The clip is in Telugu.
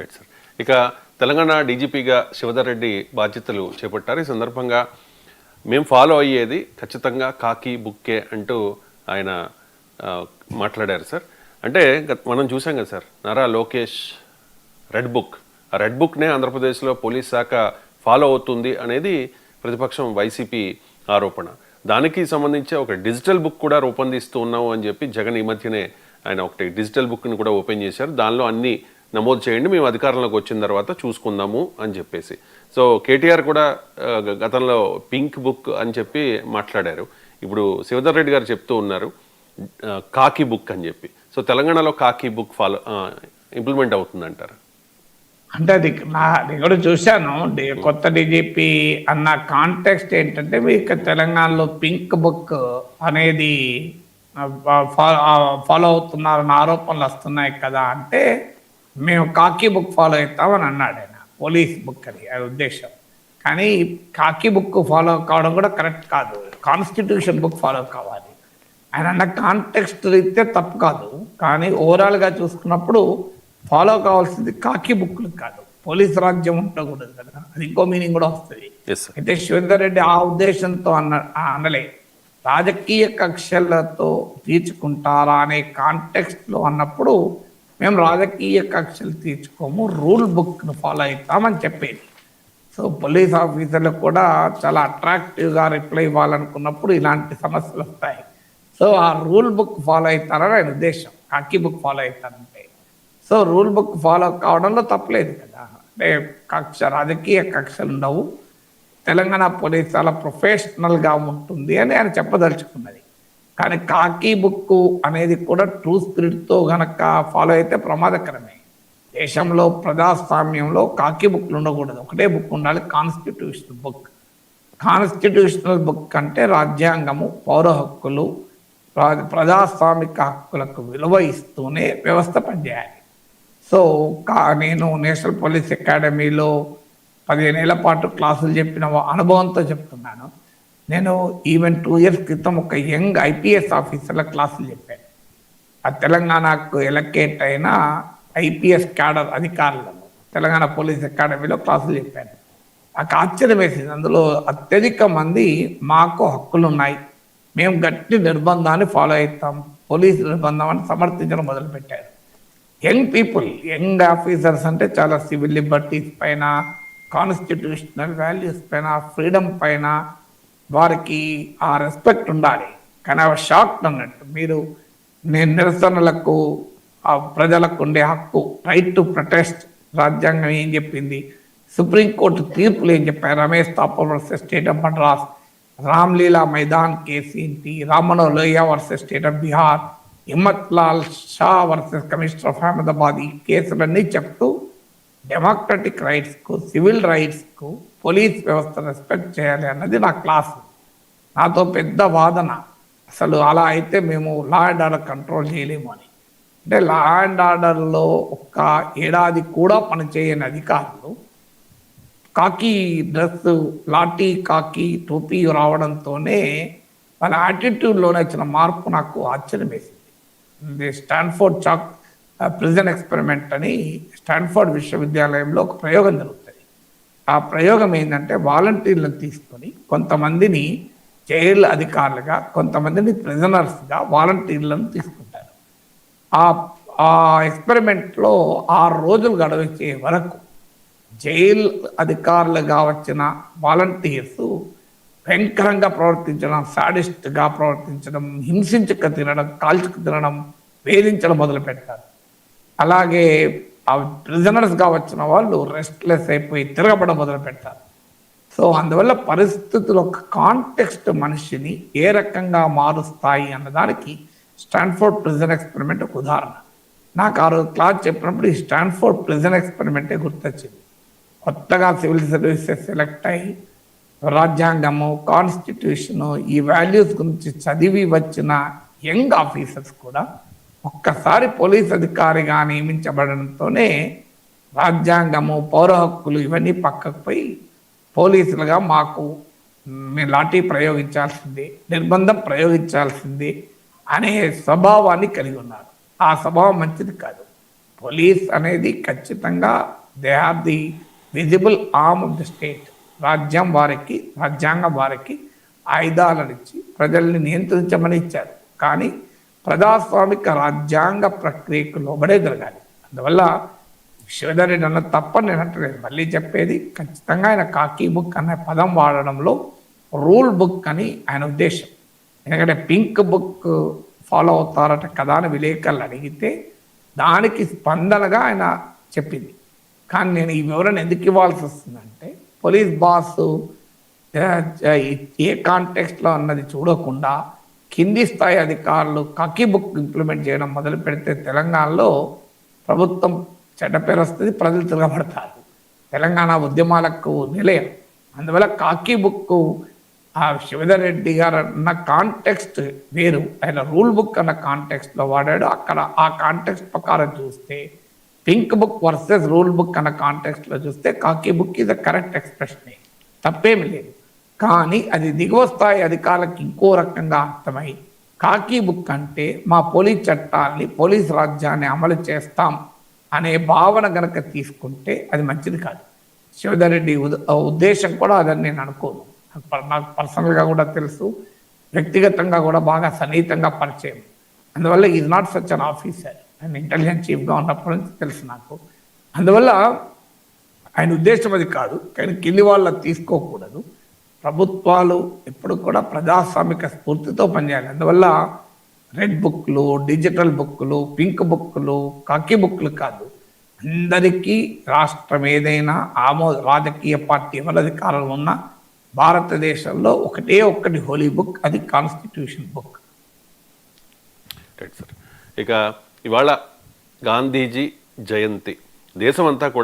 Right sir. ఇక తెలంగాణ డీజీపీగా శివధర్ రెడ్డి బాధ్యతలు చేపట్టారు. ఈ సందర్భంగా మేము ఫాలో అయ్యేది ఖచ్చితంగా కాకి బుక్కే అంటూ ఆయన మాట్లాడారు సార్. అంటే గత- మనం చూసాం కదా sir Nara Lokesh red book. ఆ రెడ్ బుక్నే ఆంధ్రప్రదేశ్లో పోలీస్ శాఖ ఫాలో అవుతుంది అనేది ప్రతిపక్షం వైసీపీ ఆరోపణ. దానికి సంబంధించి ఒక డిజిటల్ బుక్ కూడా రూపొందిస్తూ ఉన్నాము అని చెప్పి జగన్ ఈ మధ్యనే ఆయన ఒకటి డిజిటల్ బుక్ని కూడా ఓపెన్ చేశారు. దానిలో అన్ని నమోదు చేయండి మేము అధికారంలోకి వచ్చిన తర్వాత చూసుకుందాము అని చెప్పేసి. సో కేటీఆర్ కూడా గతంలో పింక్ బుక్ అని చెప్పి మాట్లాడారు. ఇప్పుడు శివధర్ రెడ్డి గారు చెప్తూ ఉన్నారు కాకి బుక్ అని చెప్పి. సో తెలంగాణలో కాకి బుక్ ఫాలో ఇంప్లిమెంట్ అవుతుందంటారు? అంటే అది నా నేను కూడా చూశాను. కొత్త డీజీపీ అన్న కాంటెక్స్ట్ ఏంటంటే మీకు తెలంగాణలో పింక్ బుక్ అనేది ఫాలో అవుతున్నారన్న ఆరోపణలు వస్తున్నాయి కదా అంటే మేము కాకి బుక్ ఫాలో అవుతామని అన్నాడు ఆయన. పోలీస్ బుక్ అని అది ఉద్దేశం. కానీ కాకి బుక్ ఫాలో కావడం కూడా కరెక్ట్ కాదు. కాన్స్టిట్యూషన్ బుక్ ఫాలో కావాలి. ఆయన అన్న కాంటెక్స్ట్ రీత్యా తప్పు కాదు. కానీ ఓవరాల్గా చూసుకున్నప్పుడు ఫాలో కావాల్సింది కాకి బుక్లు కాదు. పోలీస్ రాజ్యం ఉండకూడదు కదా. అది ఇంకో మీనింగ్ కూడా వస్తుంది. అయితే శివేందర్ రెడ్డి ఆ ఉద్దేశంతో అన్న అనలే. రాజకీయ కక్షలతో తీర్చుకుంటారా అనే కాంటెక్స్ట్లో అన్నప్పుడు మేము రాజకీయ కక్షలు తీర్చుకోము రూల్ బుక్ను ఫాలో అవుతామని చెప్పేది. సో పోలీస్ ఆఫీసర్లకు కూడా చాలా అట్రాక్టివ్గా రిప్లై ఇవ్వాలనుకున్నప్పుడు ఇలాంటి సమస్యలు వస్తాయి. సో ఆ రూల్ బుక్ ఫాలో అవుతారని ఆయన ఉద్దేశం. కాకి బుక్ ఫాలో అవుతారంటే. సో రూల్ బుక్ ఫాలో కావడంలో తప్పలేదు కదా. అంటే కక్ష రాజకీయ కక్షలు ఉండవు. తెలంగాణ పోలీస్ చాలా ప్రొఫెషనల్గా ఉంటుంది అని ఆయన చెప్పదలుచుకున్నది. కానీ కాకి బుక్కు అనేది కూడా ట్రూ స్పిరిట్తో గనక ఫాలో అయితే ప్రమాదకరమే. దేశంలో ప్రజాస్వామ్యంలో కాకి బుక్లు ఉండకూడదు. ఒకటే బుక్ ఉండాలి కాన్స్టిట్యూషనల్ బుక్ కాన్స్టిట్యూషనల్ బుక్ అంటే రాజ్యాంగము పౌర హక్కులు ప్రజాస్వామిక హక్కులకు విలువ ఇస్తూనే వ్యవస్థ పనిచేయాలి. సో కా నేను నేషనల్ పోలీస్ అకాడమీలో పదిహేనేళ్ళ పాటు క్లాసులు చెప్పిన అనుభవంతో చెప్తున్నాను. నేను ఈవెన్ టూ ఇయర్స్ క్రితం ఒక యంగ్ ఐపీఎస్ ఆఫీసర్ల క్లాసులు చెప్పాను. ఆ తెలంగాణకు ఎలకేట్ అయిన ఐపీఎస్ క్యాడర్ అధికారులను తెలంగాణ పోలీస్ అకాడమీలో క్లాసులు చెప్పాను. నాకు ఆశ్చర్యం వేసింది. అందులో అత్యధిక మంది మాకు హక్కులు ఉన్నాయి మేము గట్టి నిర్బంధాన్ని ఫాలో అవుతాం పోలీస్ నిర్బంధం అని సమర్థించడం మొదలుపెట్టారు. యంగ్ పీపుల్ యంగ్ ఆఫీసర్స్ అంటే చాలా సివిల్ లిబర్టీస్ పైన కాన్స్టిట్యూషనల్ వాల్యూస్ పైన ఫ్రీడమ్ పైన వారికి ఆ రెస్పెక్ట్ ఉండాలి. కానీ అవి షాక్ అన్నట్టు మీరు నేను నిరసనలకు ఆ ప్రజలకు ఉండే హక్కు రైట్ టు ప్రొటెస్ట్ రాజ్యాంగం ఏం చెప్పింది? సుప్రీంకోర్టు తీర్పులు ఏం చెప్పారు? Ramesh Thapar versus state of Madras Ramlila Maidan case ఏంటి రామనో లోయ versus state of Bihar Himmat Lal Shah versus commissioner of Ahmedabad ఈ కేసులన్నీ చెప్తూ డెమోక్రటిక్ రైట్స్కు సివిల్ రైట్స్కు పోలీస్ వ్యవస్థ రెస్పెక్ట్ చేయాలి అన్నది నా క్లాసు నాతో పెద్ద వాదన. అసలు అలా అయితే మేము లా అండ్ ఆర్డర్ కంట్రోల్ చేయలేము అని. అంటే లా అండ్ ఆర్డర్లో ఒక్క ఏడాది కూడా పనిచేయని అధికారులు కాకి డ్రెస్ లాఠీ కాకి టోపీ రావడంతోనే వాళ్ళ యాటిట్యూడ్లోనే వచ్చిన మార్పు నాకు ఆశ్చర్యం వేసింది స్టాన్ఫోర్డ్ చాక్ ప్రిజన్ ఎక్స్పెరిమెంట్ అని స్టాన్ఫోర్డ్ విశ్వవిద్యాలయంలో ఒక ప్రయోగం జరుగుతుంది. ఆ ప్రయోగం ఏంటంటే వాలంటీర్లను తీసుకొని కొంతమందిని జైలు అధికారులుగా కొంతమందిని ప్రిజనర్స్గా వాలంటీర్లను తీసుకుంటారు. ఆ ఆ ఎక్స్పెరిమెంట్లో ఆరు రోజులు గడవచ్చే వరకు జైలు అధికారులుగా వచ్చిన వాలంటీర్స్ భయంకరంగా ప్రవర్తించడం సాడిస్ట్గా ప్రవర్తించడం హింసించక తినడం కాల్చుకు తినడం వేధించడం మొదలు పెట్టారు అలాగే ఆ ప్రిజనర్స్గా వచ్చిన వాళ్ళు రెస్ట్లెస్ అయిపోయి తిరగబడ మొదలు పెడతారు సో అందువల్ల పరిస్థితుల కాంటెక్స్ట్ మనిషిని ఏ రకంగా మారుస్తాయి అన్నదానికి స్టాన్ఫోర్డ్ ప్రిజన్ ఎక్స్పెరిమెంట్ ఒక ఉదాహరణ. నాకు ఆ రోజు క్లాస్ చెప్పినప్పుడు ఈ స్టాన్ఫోర్డ్ ప్రిజన్ ఎక్స్పెరిమెంటే గుర్తొచ్చింది. కొత్తగా సివిల్ సర్వీసెస్ సెలెక్ట్ అయ్యి రాజ్యాంగము కాన్స్టిట్యూషను ఈ వాల్యూస్ గురించి చదివి వచ్చిన యంగ్ ఆఫీసర్స్ కూడా ఒక్కసారి పోలీస్ అధికారిగా నియమించబడడంతోనే రాజ్యాంగము పౌర హక్కులు ఇవన్నీ పక్కకు పోయి పోలీసులుగా మాకు మేము లాఠీ ప్రయోగించాల్సిందే నిర్బంధం ప్రయోగించాల్సిందే అనే స్వభావాన్ని కలిగి ఉన్నారు. ఆ స్వభావం మంచిది కాదు. పోలీస్ అనేది ఖచ్చితంగా they are the visible arm of the state. రాజ్యం వారికి రాజ్యాంగం వారికి ఆయుధాలను ఇచ్చి ప్రజల్ని నియంత్రించమని ఇచ్చారు. కానీ ప్రజాస్వామిక రాజ్యాంగ ప్రక్రియకు లోబడే జరగాలి. అందువల్ల విశ్వధర్ నన్ను అన్న తప్పని నేను అంటలేదు. మళ్ళీ చెప్పేది ఖచ్చితంగా ఆయన కాకీ బుక్ అనే పదం వాడడంలో రూల్ బుక్ అని ఆయన ఉద్దేశం. ఎందుకంటే పింక్ బుక్ ఫాలో అవుతారట కదా అని విలేకరులు అడిగితే దానికి స్పందనగా ఆయన చెప్పింది. కానీ నేను ఈ వివరణ ఎందుకు ఇవ్వాల్సి వస్తుందంటే పోలీస్ బాస్ ఏ కాంటెక్స్ట్లో అన్నది చూడకుండా కింది స్థాయి అధికారులు కకి బుక్ ఇంప్లిమెంట్ చేయడం మొదలు పెడితే తెలంగాణలో ప్రభుత్వం చెడ్డ వస్తుంది ప్రజలు తిరగబడతారు. తెలంగాణ ఉద్యమాలకు నిలయం. అందువల్ల కాకి బుక్ ఆ శివధర్ రెడ్డి గారు అన్న కాంటెక్స్ట్ వేరు. ఆయన రూల్ బుక్ అన్న కాంటెక్స్ట్లో వాడాడు. అక్కడ ఆ కాంటెక్స్ట్ ప్రకారం చూస్తే pink book versus rule book అన్న కాంటెక్స్ట్లో చూస్తే కాకి బుక్ ఇది కరెక్ట్ ఎక్స్ప్రెషన్. తప్పేమి లేదు. కానీ అది దిగువ స్థాయి అధికారులకు ఇంకో రకంగా అర్థమై కాకి బుక్ అంటే మా పోలీస్ చట్టాన్ని పోలీస్ రాజ్యాన్ని అమలు చేస్తాం అనే భావన గనక తీసుకుంటే అది మంచిది కాదు. శివధర్ రెడ్డి ఉద్దేశం కూడా అదని నేను అనుకోను. పర్- నాకు పర్సనల్గా కూడా తెలుసు వ్యక్తిగతంగా కూడా బాగా సన్నిహితంగా పరిచయం. అందువల్ల is not such an officer ఆయన ఇంటెలిజెన్స్ చీఫ్గా ఉన్నప్పటి నుంచి తెలుసు నాకు. అందువల్ల ఆయన ఉద్దేశం అది కాదు కానీ కింది వాళ్ళ తీసుకోకూడదు. ప్రభుత్వాలు ఎప్పుడు కూడా ప్రజాస్వామిక స్ఫూర్తితో పనిచేయాలి. అందువల్ల రెడ్ బుక్లు డిజిటల్ బుక్లు పింక్ బుక్లు కాకి బుక్లు కాదు. అందరికీ రాష్ట్రం ఏదైనా ఆమో రాజకీయ పార్టీ ఎవరి అధికారంలో ఉన్న భారతదేశంలో ఒకటే ఒక్కటి హోలీ బుక్ అది కాన్స్టిట్యూషన్ బుక్. Right sir. ఇక ఇవాళ గాంధీజీ జయంతి. దేశమంతా కూడా